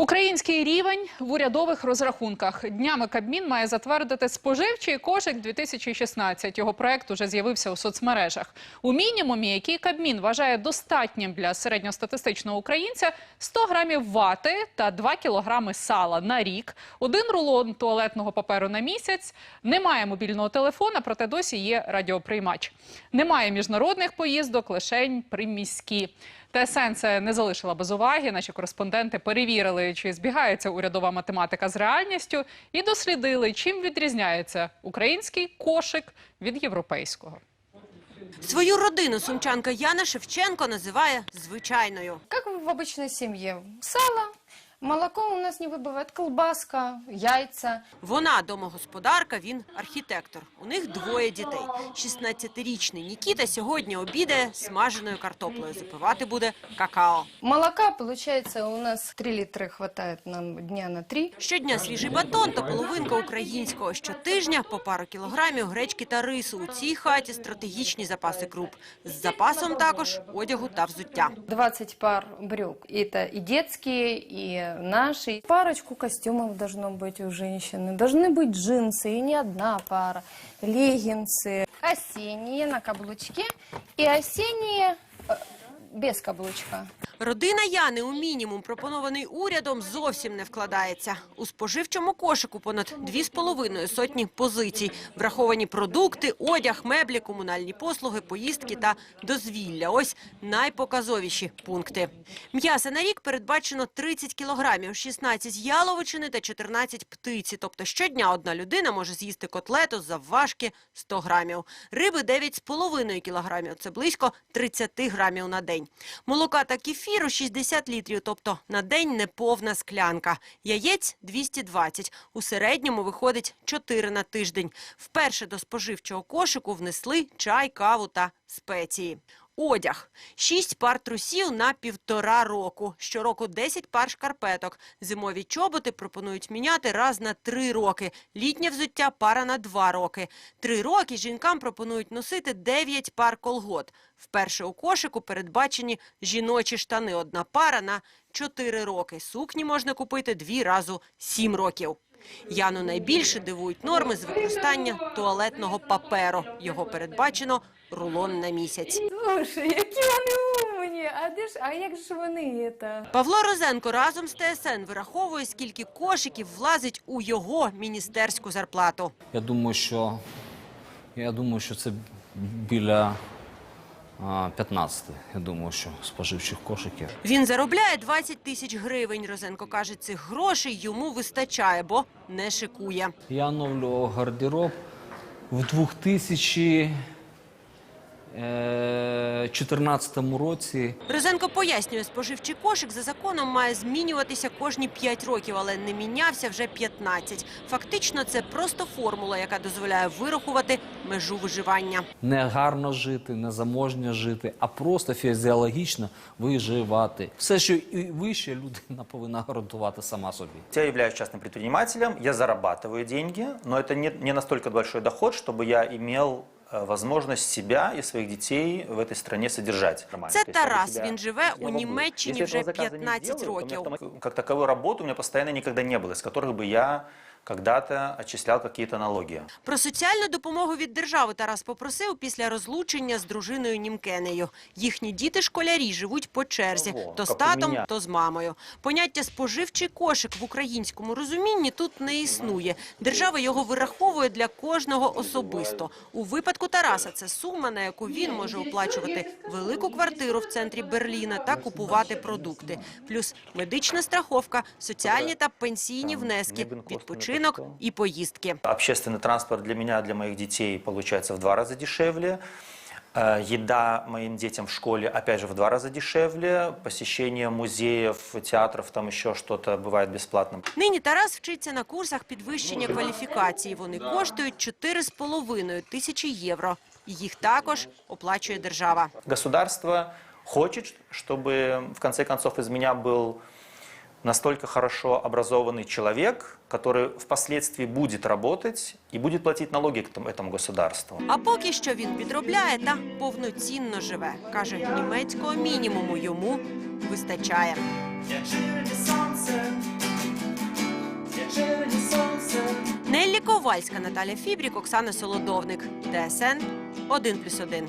Український рівень в урядових розрахунках. Днями Кабмін має затвердити споживчий кошик 2016. Його проект уже з'явився у соцмережах. У мінімумі, який Кабмін вважає достатнім для середньостатистичного українця, 100 грамів вати та 2 кілограми сала на рік, один рулон туалетного паперу на місяць, немає мобільного телефона, проте досі є радіоприймач. Немає міжнародних поїздок, лишень приміські. ТСН це не залишила без уваги. Наші кореспонденти перевірили, чи збігається урядова математика з реальністю, і дослідили, чим відрізняється український кошик від європейського. Свою родину сумчанка Яна Шевченко називає звичайною. Как в обычной семье. Сало, молоко у нас не выбывает, колбаска, яйца. Вона домогосподарка, він архітектор. У них двоє дітей. 16-річний Нікіта сьогодні обідає смаженою картоплею. Запивати буде какао. Молока, получается, у нас 3 литра хватает нам дня на 3. Щодня свіжий батон та половинка українського. Щотижня по пару кілограмів гречки та рису. У цій хаті стратегічні запаси круп. З запасом також одягу та взуття. 20 пар брюк. Это и детские, и наши. Парочку костюмов должно быть у женщины. Должны быть джинсы, и не одна пара. Леггинсы. Осенние на каблучке и осенние э, без каблучка. Родина Яни у мінімум, пропонований урядом, зовсім не вкладається. У споживчому кошику понад дві з половиною сотні позицій. Враховані продукти, одяг, меблі, комунальні послуги, поїздки та дозвілля. Ось найпоказовіші пункти. М'яса на рік передбачено 30 кілограмів, 16 яловичини та 14 птиці. Тобто щодня одна людина може з'їсти котлету завважки 100 грамів. Риби 9,5 кілограмів. Це близько 30 грамів на день. Молока та кефіру 60 літрів, тобто на день неповна склянка. Яєць 220. У середньому виходить 4 на тиждень. Вперше до споживчого кошику внесли чай, каву та спеції. Одяг. Шість пар трусів на півтора року. Щороку 10 пар шкарпеток. Зимові чоботи пропонують міняти раз на три роки. Літнє взуття пара на два роки. Три роки жінкам пропонують носити 9 пар колгот. Вперше у кошику передбачені жіночі штани. Одна пара на 4 роки. Сукні можна купити дві разу 7 років. Яну найбільше дивують норми з використання туалетного паперу. Його передбачено рулон на місяць. Слушай, які вони умні. А де ж, а як ж вони це? Павло Розенко разом з ТСН вираховує, скільки кошиків влазить у його міністерську зарплату. Я думаю, що я думаю, що це біля 15, я думаю, що споживчих кошиків. Він заробляє 20 тисяч гривень. Розенко каже, цих грошей йому вистачає, бо не шикує. Я оновлював гардероб в 2014 році. Розенко пояснює, споживчий кошик за законом має змінюватися кожні 5 років, але не мінявся вже 15. Фактично, це просто формула, яка дозволяє вирахувати межу виживання. Не гарно жити, не заможня жити, а просто фізіологічно виживати. Все, що і вище, людина повинна гарантувати сама собі. Я являюсь частным предпринимателем, я зарабатываю деньги, но это не, не настолько большой доход, чтобы я имел э, возможность себя и своих детей в этой стране содержать. Нормально. Це То есть я для Тарас. себя- Він живе я у могу. Німеччині Если вже этого заказа не 15 сделаю, то у меня років. автомат- Как таковой работы у меня постоянно никогда не было, из которых бы я когда-то отчислял какие-то налоги. Про соціальну допомогу від держави Тарас попросив після розлучення з дружиною Німкенею. Їхні діти-школярі живуть по черзі, Ого, то з як у татом, мене. то з мамою. Поняття споживчий кошик в українському розумінні тут не існує. Держава його вираховує для кожного особисто. У випадку Тараса це сума, на яку він може оплачувати велику квартиру в центрі Берліна та купувати продукти. Плюс медична страховка, соціальні та пенсійні внески, відпочинок і поїздки. Общественный транспорт для меня, для моих детей получается в два раза дешевле. Э, Еда моим детям в школе, опять же, в два раза дешевле. Посещение музеев, театров, там еще что-то бывает бесплатным. Нині Тарас вчиться на курсах підвищення кваліфікації. Вони коштують 4,5 тисячі євро. І Їх також оплачує держава. Государство хочет, чтобы в конце концов из меня был настолько хорошо образованный человек, который впоследствии будет работать и будет платить налоги этому государству. А поки що він підробляє та повноцінно живе. Каже, німецького мінімуму йому вистачає. Неллі Ковальська, Наталя Фібрік, Оксана Солодовник, ДСН один плюс 1+,1.